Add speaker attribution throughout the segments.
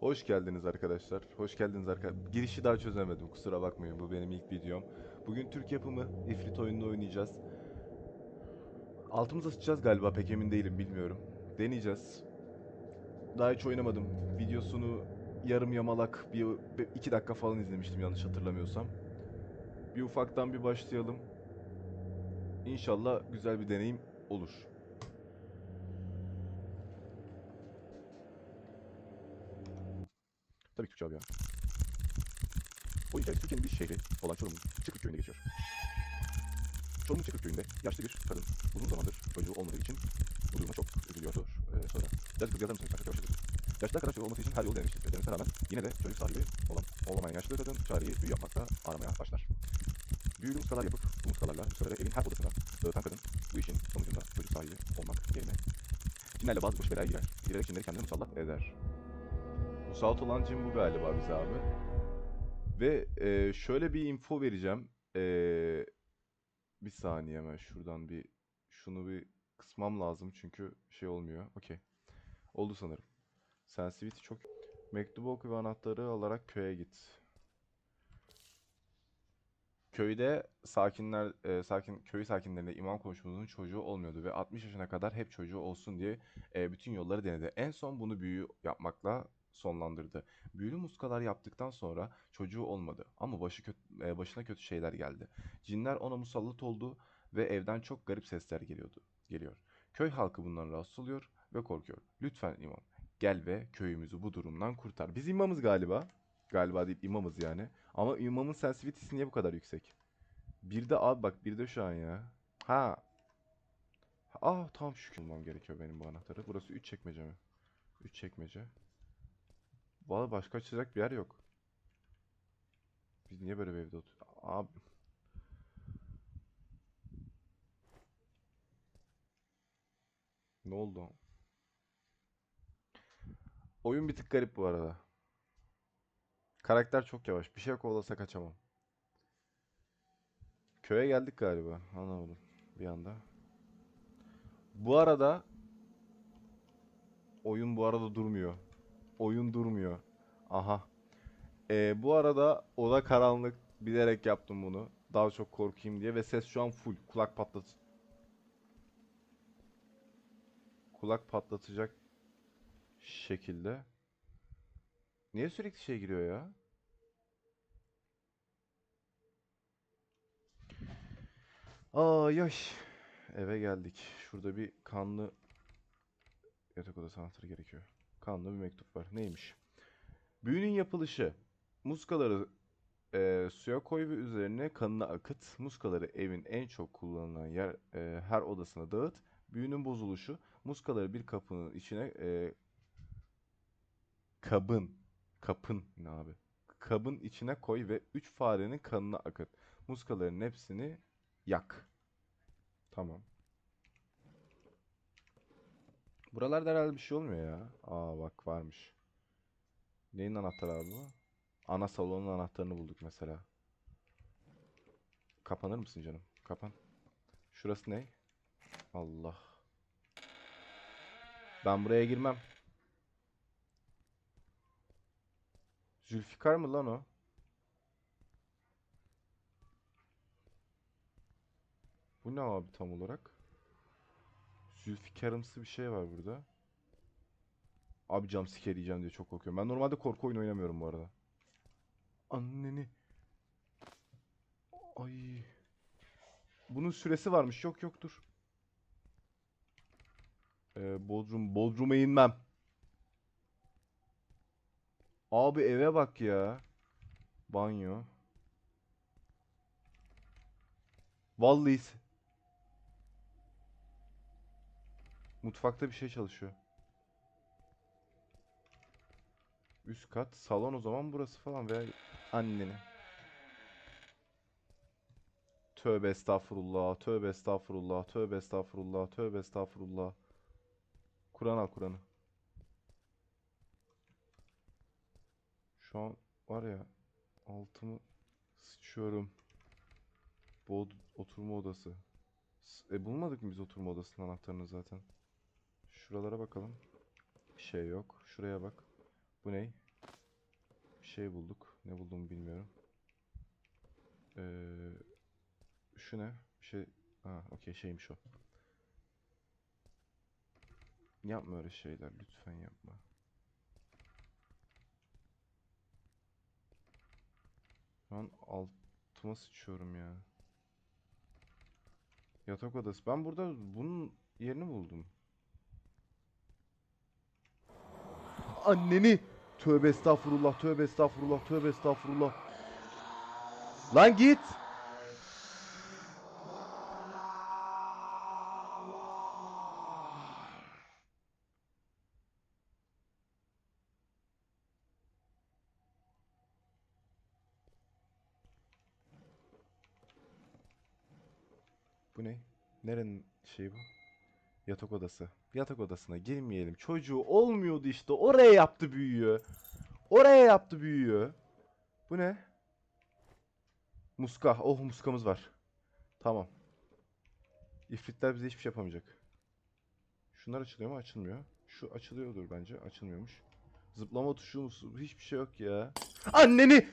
Speaker 1: Hoş geldiniz arkadaşlar. Hoş geldiniz arkadaşlar. Girişi daha çözemedim. Kusura bakmayın. Bu benim ilk videom. Bugün Türk yapımı İfrit oyununu oynayacağız. Altımıza sıçacağız galiba. Pek emin değilim. Bilmiyorum. Deneyeceğiz. Daha hiç oynamadım. Videosunu yarım yamalak bir iki dakika falan izlemiştim yanlış hatırlamıyorsam. Bir ufaktan bir başlayalım. İnşallah güzel bir deneyim olur. Ya. Oyun hikayesi Türkiye'nin bir şehri olan Çorum'un Çıkık köyünde geçiyor. Çorum'un Çıkık köyünde yaşlı bir kadın uzun zamandır çocuğu olmadığı için bu duruma çok üzülüyordur. Ee, sonra birazcık hızlı yazar mısınız? Arkadaşlar yavaş yazın. Yaşlı arkadaş olması için her yolu denemiştir. Denemesine rağmen yine de çocuk sahibi olan, olamayan yaşlı kadın çareyi büyü yapmakta aramaya başlar. Büyülü ustalar yapıp bu ustalarla ustaları evin her odasına dağıtan kadın bu işin sonucunda çocuk sahibi olmak yerine cinlerle bazı boş belaya girer. Girerek cinleri kendine musallat eder. Musallat olan cin bu galiba bize abi. Ve e, şöyle bir info vereceğim. E, bir saniye hemen şuradan bir şunu bir kısmam lazım çünkü şey olmuyor. Okey. Oldu sanırım. Sensitivity çok... Mektubu oku ve anahtarı alarak köye git. Köyde sakinler, e, sakin köy sakinlerinde imam komşumuzun çocuğu olmuyordu ve 60 yaşına kadar hep çocuğu olsun diye e, bütün yolları denedi. En son bunu büyü yapmakla sonlandırdı. Büyülü muskalar yaptıktan sonra çocuğu olmadı ama başı kötü, e, başına kötü şeyler geldi. Cinler ona musallat oldu ve evden çok garip sesler geliyordu. Geliyor. Köy halkı bundan rahatsız oluyor ve korkuyor. Lütfen imam gel ve köyümüzü bu durumdan kurtar. Biz imamız galiba. Galiba değil imamız yani. Ama imamın sensitivity'si niye bu kadar yüksek? Bir de abi bak bir de şu an ya. Ha. Ah tam şükür bulmam gerekiyor benim bu anahtarı. Burası 3 çekmece mi? 3 çekmece. Valla başka açacak bir yer yok. Biz niye böyle bir evde oturuyoruz? Abi. Ne oldu? Oyun bir tık garip bu arada. Karakter çok yavaş. Bir şey kovalasa kaçamam. Köye geldik galiba. Anlamadım bir anda. Bu arada oyun bu arada durmuyor. Oyun durmuyor. Aha. Ee, bu arada oda karanlık. Bilerek yaptım bunu. Daha çok korkayım diye ve ses şu an full. Kulak patlat. Kulak patlatacak şekilde. Niye sürekli şey giriyor ya? Aa yaş. Eve geldik. Şurada bir kanlı yatak odası anahtarı gerekiyor. Kanlı bir mektup var. Neymiş? Büyünün yapılışı. Muskaları e, suya koy ve üzerine kanını akıt. Muskaları evin en çok kullanılan yer e, her odasına dağıt. Büyünün bozuluşu. Muskaları bir kapının içine e, kabın kapın ne abi? Kabın içine koy ve 3 farenin kanını akıt. Muskaların hepsini yak. Tamam. Buralarda herhalde bir şey olmuyor ya. Aa bak varmış. Neyin anahtarı abi bu? Ana salonun anahtarını bulduk mesela. Kapanır mısın canım? Kapan. Şurası ne? Allah. Ben buraya girmem. Zülfikar mı lan o? Bu ne abi tam olarak? Zülfikarımsı bir şey var burada. Abi jumpscare yiyeceğim diye çok korkuyorum. Ben normalde korku oyunu oynamıyorum bu arada. Anneni. Ay. Bunun süresi varmış. Yok yok dur. Ee, Bodrum. Bodrum'a inmem. Abi eve bak ya. Banyo. Vallahi. Mutfakta bir şey çalışıyor. Üst kat. Salon o zaman burası falan veya anneni. Tövbe estağfurullah. Tövbe estağfurullah. Tövbe estağfurullah. Tövbe estağfurullah. Kur'an al Kur'an'ı. Şu an var ya altımı sıçıyorum. Bu od- oturma odası. E bulmadık mı biz oturma odasının anahtarını zaten? Şuralara bakalım. Bir şey yok. Şuraya bak. Bu ne? şey bulduk. Ne bulduğumu bilmiyorum. Ee, şu ne? Bir şey... Ha, okey şeymiş o. Yapma öyle şeyler. Lütfen yapma. Şu an altıma sıçıyorum ya. Yatak odası. Ben burada bunun yerini buldum. Anneni! Tövbe estağfurullah, tövbe estağfurullah, tövbe estağfurullah. Lan git! Bu ne? Nerenin şeyi bu? Yatak odası. Yatak odasına girmeyelim. Çocuğu olmuyordu işte. Oraya yaptı büyüyor. Oraya yaptı büyüyor. Bu ne? Muska. Oh muskamız var. Tamam. İfritler bize hiçbir şey yapamayacak. Şunlar açılıyor mu? Açılmıyor. Şu açılıyordur bence. Açılmıyormuş. Zıplama tuşu musu? Hiçbir şey yok ya. Anneni!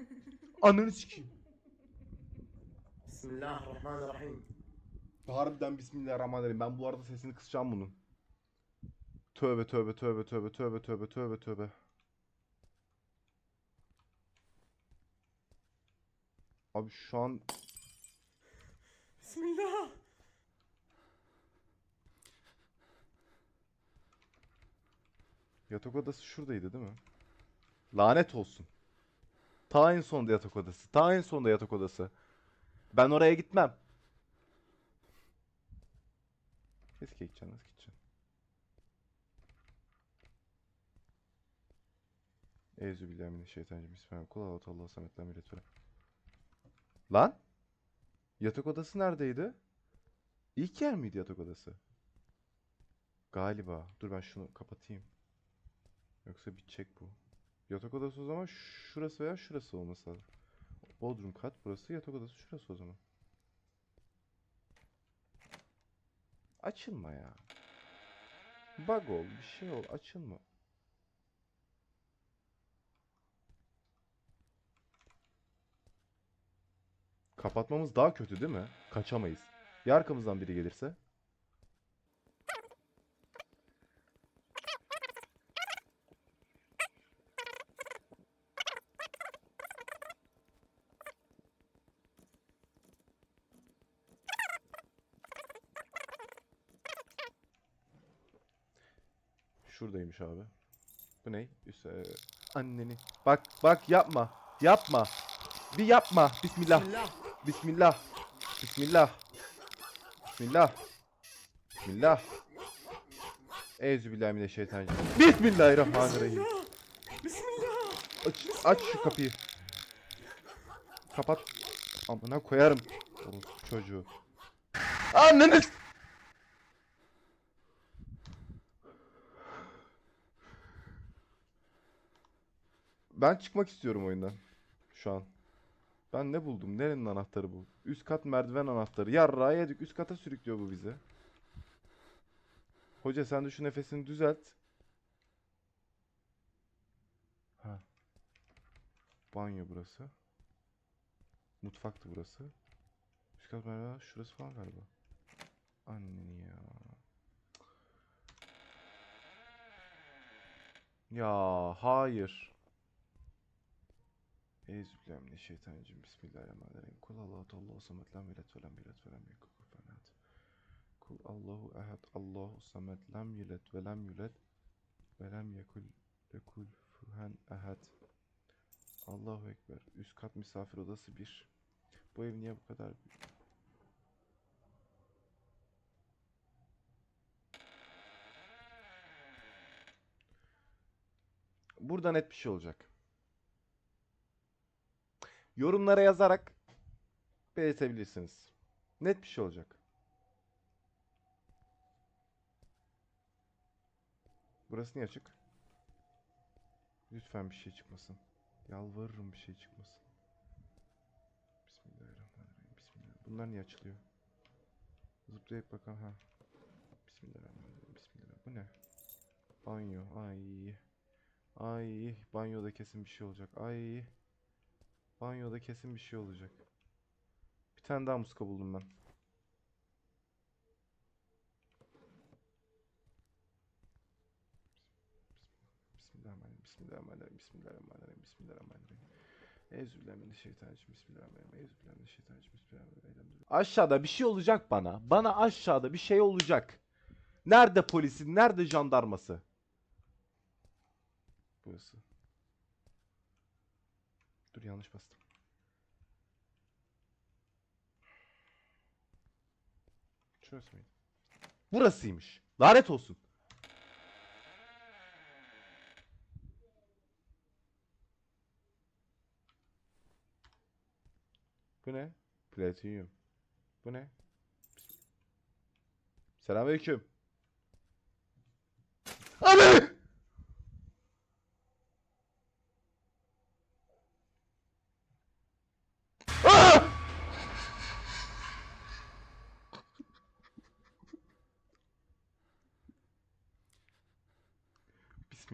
Speaker 1: Anneni sikeyim.
Speaker 2: Bismillahirrahmanirrahim.
Speaker 1: Harbiden Bismillahirrahmanirrahim. Ben bu arada sesini kısacağım bunun. Tövbe tövbe tövbe tövbe tövbe tövbe tövbe tövbe. Abi şu an
Speaker 2: Bismillah.
Speaker 1: yatak odası şuradaydı değil mi? Lanet olsun. Ta en sonda yatak odası. Ta en sonda yatak odası. Ben oraya gitmem. Nasıl gideceksin? Nasıl gideceksin? Euzubillahimineşşeytanirracim. Bismillahirrahmanirrahim. Kul Allahu Teala lütfen. Lan? Yatak odası neredeydi? İlk yer miydi yatak odası? Galiba. Dur ben şunu kapatayım. Yoksa bitecek bu. Yatak odası o zaman şurası veya şurası olması lazım. Bodrum kat burası, yatak odası şurası o zaman. Açılma ya. Bug ol, bir şey ol, açılma. Kapatmamız daha kötü değil mi? Kaçamayız. Ya arkamızdan biri gelirse? Şuradaymış abi. Bu ne? Üst, e, anneni. Bak bak yapma. Yapma. Bir yapma. Bismillah.
Speaker 2: Bismillah.
Speaker 1: Bismillah. Bismillah. Bismillah. Euzubillahimineşşeytanirracim. Bismillahirrahmanirrahim.
Speaker 2: Bismillah.
Speaker 1: Aç, aç şu kapıyı. Kapat. Amına koyarım. Çocuğu. Anneniz. Ben çıkmak istiyorum oyundan. Şu an. Ben ne buldum? Nerenin anahtarı bu? Üst kat merdiven anahtarı. Yarrağı yedik. Üst kata sürüklüyor bu bizi. Hoca sen de şu nefesini düzelt. Ha. Banyo burası. Mutfaktı burası. Üst kat merdiven şurası falan galiba. Anneni ya. Ya hayır. Euzubillahimineşşeytanirracim. Bismillahirrahmanirrahim. Kul Allahu Teala samet lam yelet ve lem yulet ve lem yekun kufuven ahad. Kul Allahu ehad. Allahu samet lam yelet ve lem yulet ve lem yekul lekul fuhen ehad. Allahu ekber. Üst kat misafir odası 1. Bu ev niye bu kadar? Burada net bir şey olacak. Yorumlara yazarak belirtebilirsiniz. Net bir şey olacak. Burası niye açık? Lütfen bir şey çıkmasın. Yalvarırım bir şey çıkmasın. Bismillahirrahmanirrahim. Bismillah. Bunlar niye açılıyor? Zıplayıp bakalım ha. Bismillahirrahmanirrahim. Bismillah. Bu ne? Banyo. Ay. Ay banyoda kesin bir şey olacak. Ay. Banyoda kesin bir şey olacak. Bir tane daha muska buldum ben. Bismillahirrahmanirrahim. Bismillahirrahmanirrahim. Bismillahirrahmanirrahim. Bismillahirrahmanirrahim. Euzubillahimineşşeytanirracim. Bismillahirrahmanirrahim. Euzubillahimineşşeytanirracim. Bismillahirrahmanirrahim. Aşağıda bir şey olacak bana. Bana aşağıda bir şey olacak. Nerede polisin? Nerede jandarması? Burası. Dur yanlış bastım. Şurası mıydı? Burasıymış. Lanet olsun. Bu ne? Platinyum. Bu ne? Selamünaleyküm.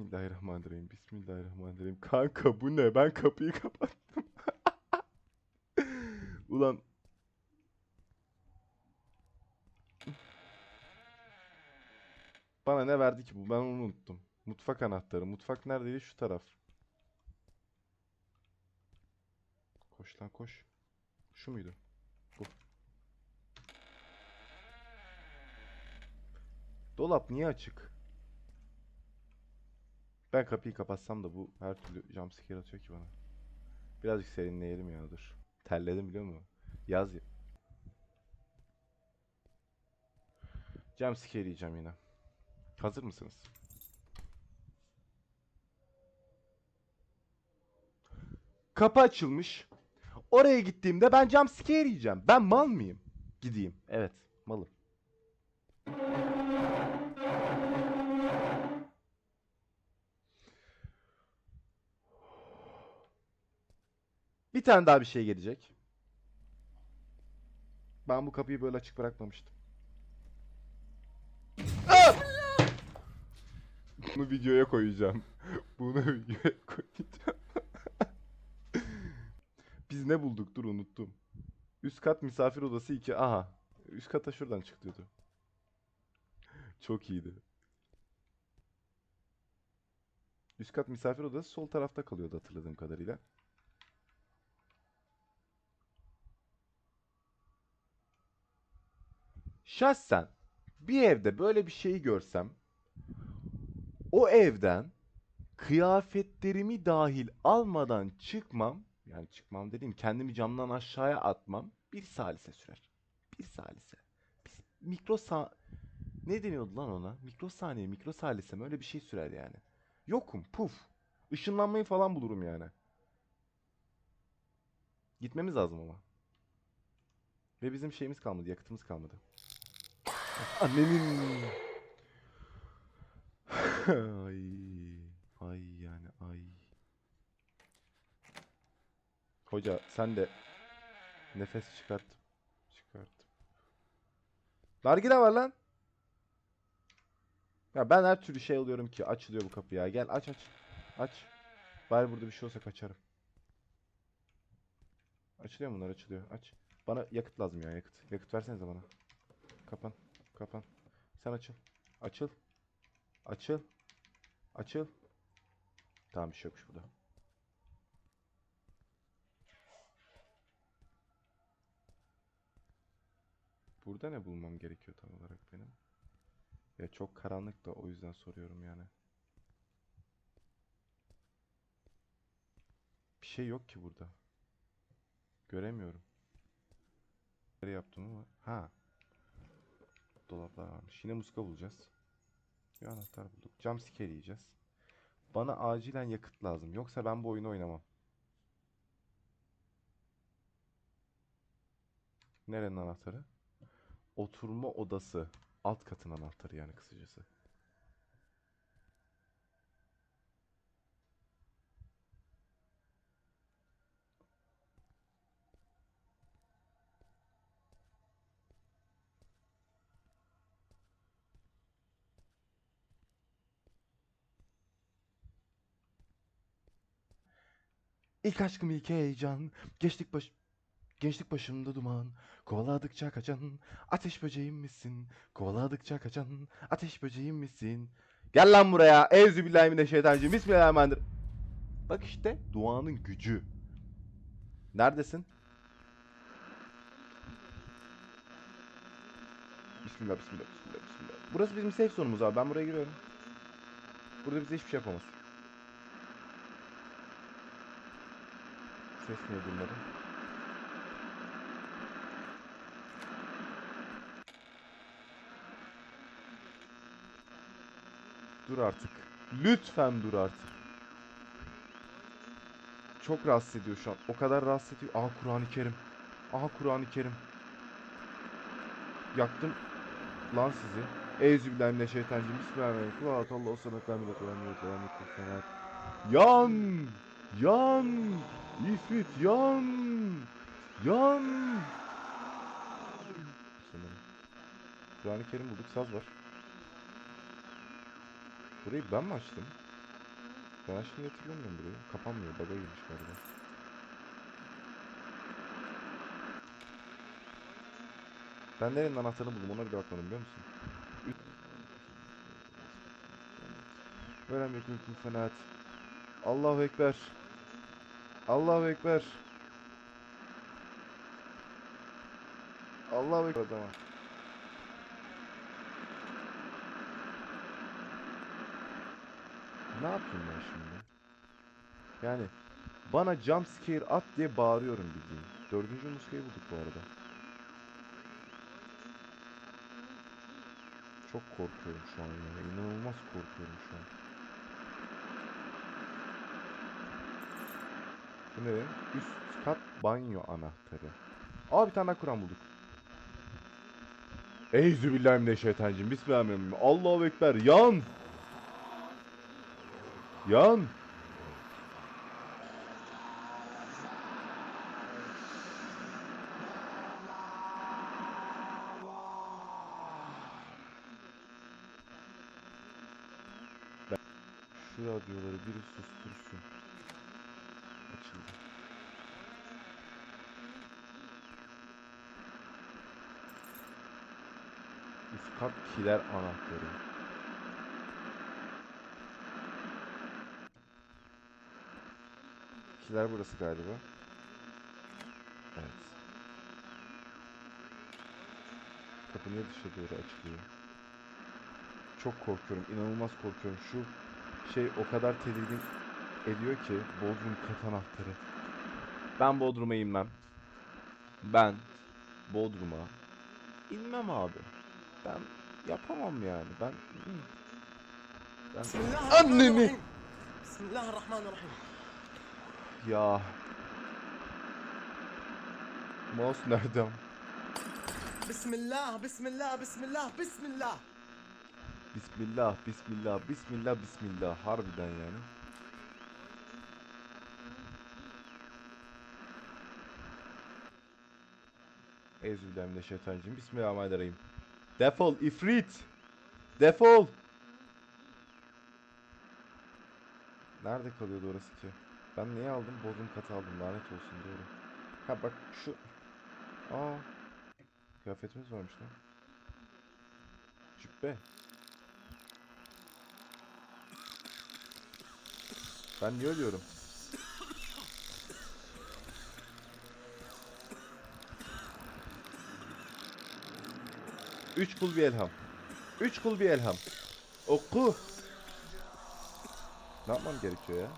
Speaker 1: Bismillahirrahmanirrahim. Bismillahirrahmanirrahim. Kanka bu ne? Ben kapıyı kapattım. Ulan Bana ne verdi ki bu? Ben onu unuttum. Mutfak anahtarı. Mutfak neredeydi? Şu taraf. Koş lan koş. Şu muydu? Bu. Dolap niye açık? Ben kapıyı kapatsam da bu her türlü jumpscare atıyor ki bana. Birazcık serinleyelim ya dur. Terledim biliyor musun? Yaz ya. Jumpscare yiyeceğim yine. Hazır mısınız? Kapı açılmış. Oraya gittiğimde ben jumpscare yiyeceğim. Ben mal mıyım? Gideyim. Evet, malım. Bir tane daha bir şey gelecek. Ben bu kapıyı böyle açık bırakmamıştım. Ah! Bunu videoya koyacağım. Bunu videoya koyacağım. Biz ne bulduk? Dur unuttum. Üst kat misafir odası 2. Aha. Üst kata şuradan çıkıyordu. Çok iyiydi. Üst kat misafir odası sol tarafta kalıyordu hatırladığım kadarıyla. Şahsen bir evde böyle bir şeyi görsem o evden kıyafetlerimi dahil almadan çıkmam. Yani çıkmam dediğim kendimi camdan aşağıya atmam. Bir salise sürer. Bir salise. Bir mikro ne deniyordu lan ona? Mikrosaniye, mikrosalise mi? Öyle bir şey sürer yani. Yokum, puf. Işınlanmayı falan bulurum yani. Gitmemiz lazım ama. Ve bizim şeyimiz kalmadı, yakıtımız kalmadı. Annenin. ay. Ay yani ay. Hoca sen de nefes çıkart. Çıkart. Nargile var lan. Ya ben her türlü şey alıyorum ki açılıyor bu kapı ya. Gel aç aç. Aç. Bari burada bir şey olsa kaçarım. Açılıyor bunlar açılıyor. Aç. Bana yakıt lazım ya yakıt. Yakıt versenize bana. Kapan. Kapan. Sen açıl. Açıl. Açıl. Açıl. Tamam bir şey yokmuş burada. Burada ne bulmam gerekiyor tam olarak benim? Ya çok karanlık da o yüzden soruyorum yani. Bir şey yok ki burada. Göremiyorum. Nereye yaptım ama? Ha. Dolaplar varmış. Yine muska bulacağız. Bir anahtar bulduk. Jumpscare yiyeceğiz. Bana acilen yakıt lazım. Yoksa ben bu oyunu oynamam. Nerenin anahtarı? Oturma odası. Alt katın anahtarı yani kısacası. İlk aşkım ilk heyecan. Geçtik baş... Gençlik başımda duman. Kovaladıkça kaçan. Ateş böceğim misin? Kovaladıkça kaçan. Ateş böceğim misin? Gel lan buraya. Euzubillahimineşşeytanirracim. Bismillahirrahmanirrahim. Bak işte duanın gücü. Neredesin? Bismillah, bismillah, bismillah, bismillah. Burası bizim safe zone'umuz abi. Ben buraya giriyorum. Burada bize hiçbir şey yapamaz. Niye durmadı? Dur artık. Lütfen dur artık. Çok rahatsız ediyor şu an. O kadar rahatsız ediyor. Aha Kur'an-ı Kerim. Aha Kur'an-ı Kerim. Yaktım lan sizi. Euzubillahimineşşeytanirracim. Bismillahirrahmanirrahim. Kul Allah Allahu lam yekun kufuven ahad. Yan! Yan! İfrit yan! Yan! Sanırım. Kur'an-ı Kerim bulduk. Saz var. Burayı ben mi açtım? Ben diye hatırlamıyorum burayı. Kapanmıyor. Bug'a girmiş galiba. Ben nerenin anahtarını buldum ona bile bakmadım biliyor musun? Verem yakın fenat. Allahu Ekber. Allahu Ekber. Allahu Ekber adama. Ne yapayım ben şimdi? Yani bana jump scare at diye bağırıyorum bildiğin. Dördüncü muskayı bulduk bu arada. Çok korkuyorum şu an ya. İnanılmaz korkuyorum şu an. Bu ne? Üst kat banyo anahtarı. Aa bir tane Kur'an bulduk. Eyzübillahimineşşeytanirracim. Bismillahirrahmanirrahim. Allahu Ekber. Yan! Yan! Ben şu radyoları biri sustursun. Kat kiler anahtarı. Kiler burası galiba. Evet. Kapı niye dışa doğru açılıyor? Çok korkuyorum. inanılmaz korkuyorum. Şu şey o kadar tedirgin ediyor ki Bodrum kat anahtarı. Ben Bodrum'a inmem. Ben Bodrum'a inmem abi ben yapamam yani. Ben, ben... Anneni.
Speaker 2: Bismillahirrahmanirrahim.
Speaker 1: Ya. Mouse
Speaker 2: nereden? Bismillah, bismillah, bismillah, bismillah.
Speaker 1: Bismillah, bismillah, bismillah, bismillah. Harbiden yani. Ezübillahimineşşeytanirracim. Bismillahirrahmanirrahim. Defol, ifrit. Defol. Nerede kalıyordu orası ki? Ben niye aldım? Bodrum katı aldım. Lanet olsun doğru. Ha bak şu. Aa. Kıyafetimiz varmış lan. Cübbe. Ben niye ölüyorum? Üç kul bir elham. Üç kul bir elham. Oku. Ne yapmam gerekiyor ya?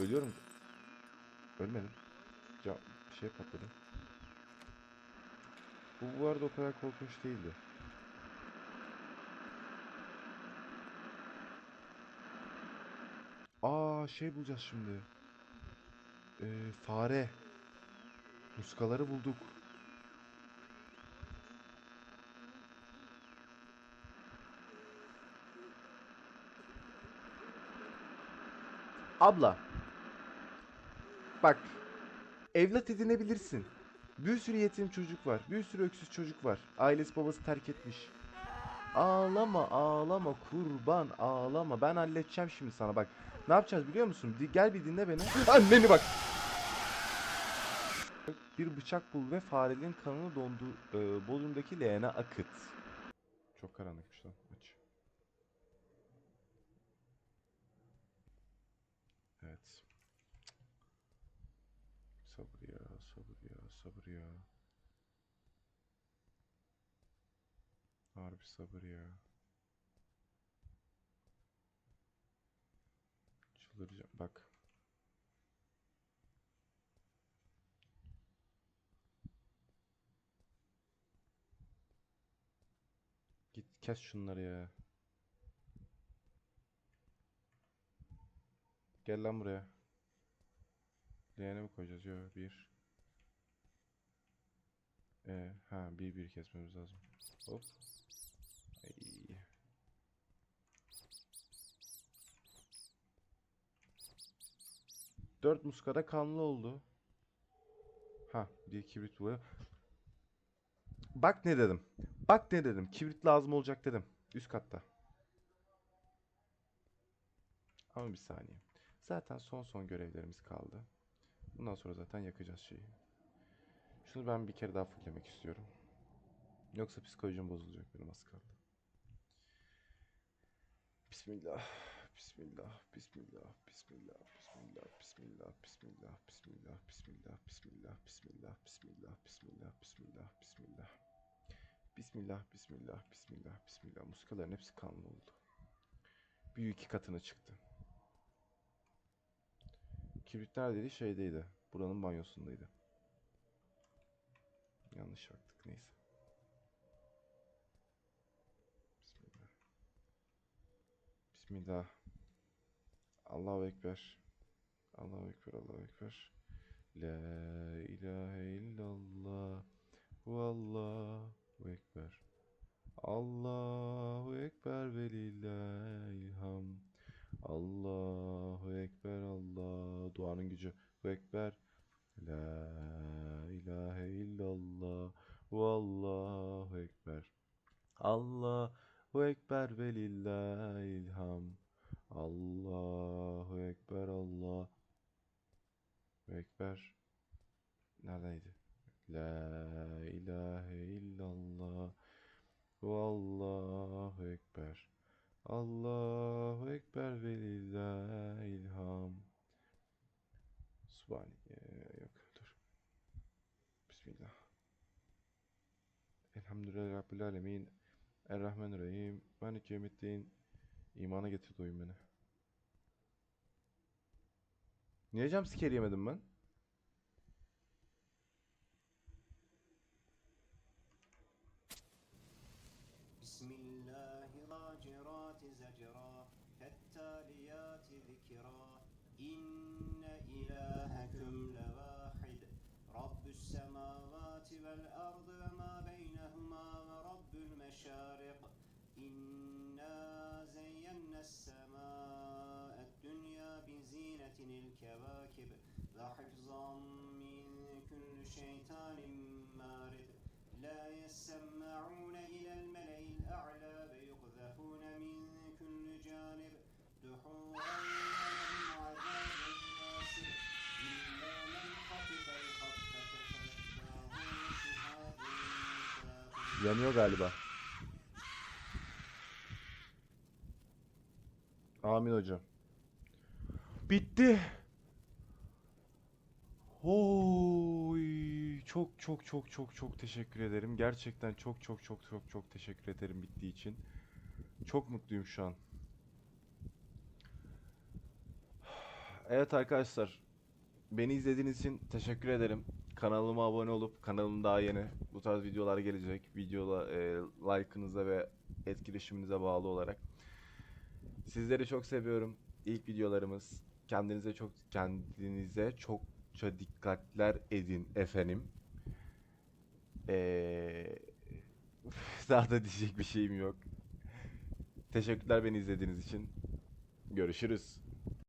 Speaker 1: Ölüyorum. Ölmedim. Ca bir şey patladı. Bu bu arada o kadar korkunç değildi. Aa şey bulacağız şimdi. Ee, fare. Muskaları bulduk. Abla. Bak. Evlat edinebilirsin. Bir sürü yetim çocuk var. Bir sürü öksüz çocuk var. Ailesi babası terk etmiş. Ağlama ağlama kurban ağlama. Ben halledeceğim şimdi sana bak. Ne yapacağız biliyor musun? Gel bir dinle beni. Anneni bak. Bir bıçak bul ve farenin kanını dondu e, Bodrum'daki leğene akıt. Çok karanlıkmış lan. Aç. Evet. Sabır ya, sabır ya, sabır ya. Harbi sabır ya. Çıldıracağım. Bak. Git kes şunları ya. Gel lan buraya. Leğene mi koyacağız? Yok bir. Ee, ha bir bir kesmemiz lazım. Hop. Ay. Dört muskara kanlı oldu. Ha bir kibrit bu. Bak ne dedim. Bak ne dedim. Kibrit lazım olacak dedim. Üst katta. Ama bir saniye. Zaten son son görevlerimiz kaldı. Bundan sonra zaten yakacağız şeyi. Şunu ben bir kere daha fulllemek istiyorum. Yoksa psikolojim bozulacak benim az kaldı. Bismillah. Bismillah. Bismillah. Bismillah. Bismillah. Bismillah. Bismillah. Bismillah. Bismillah. Bismillah. Bismillah. Bismillah. Bismillah. Bismillah. Bismillah. Bismillah. Bismillah. Bismillah. Bismillah. Muskaların hepsi kanlı oldu. Bir iki katına çıktı. Kibritler dediği şeydeydi. Buranın banyosundaydı. Yanlış baktık neyse. Bismillah. Allahu Ekber. Allahu Ekber, Allahu Ekber. La ilahe illallah. Vallahu Ekber. Allahu Ekber ve lillahil hamd. Allahu Ekber Allah. Duanın gücü. Ekber. La ilahe illallah. Vallahu Ekber. Allahu Ekber ve lillahil hamd. Allahu Ekber Allah. Ekber. Neredeydi? La ilahe illallah. Vallahu Ekber. Allahu Ekber ve lillahil hamd. Subhane Ee, yok dur. Bismillah. Elhamdülillahi Rabbil Alemin. Errahmanirrahim. Maliki yevmiddin. İmana getirdi oyun beni. Niye jumpscare yemedim ben?
Speaker 3: Bismillahirrahmanirrahim. Zecra. Fettaliyati zikra. İnne ilahekum levahid. Rabbü's semavati vel ardı ve ma beyne. ورب المشارق إنا زينا السماء الدنيا بزينة الكواكب وحفظا من كل شيطان مارد لا يسمعون إلى الملأ الأعلى ويقذفون من كل جانب دحورا ولهم عذاب ناصب إلا من خطف الخطفة فأتباعه شهاب ثاقب
Speaker 1: Yanıyor galiba. Amin hocam. Bitti. Oy, çok çok çok çok çok teşekkür ederim. Gerçekten çok çok çok çok çok teşekkür ederim bittiği için. Çok mutluyum şu an. Evet arkadaşlar. Beni izlediğiniz için teşekkür ederim. Kanalıma abone olup kanalım daha yeni. Bu tarz videolar gelecek. Videola e, like'ınıza ve etkileşiminize bağlı olarak. Sizleri çok seviyorum. İlk videolarımız. Kendinize çok kendinize çokça dikkatler edin efendim. Ee, daha da diyecek bir şeyim yok. Teşekkürler beni izlediğiniz için. Görüşürüz.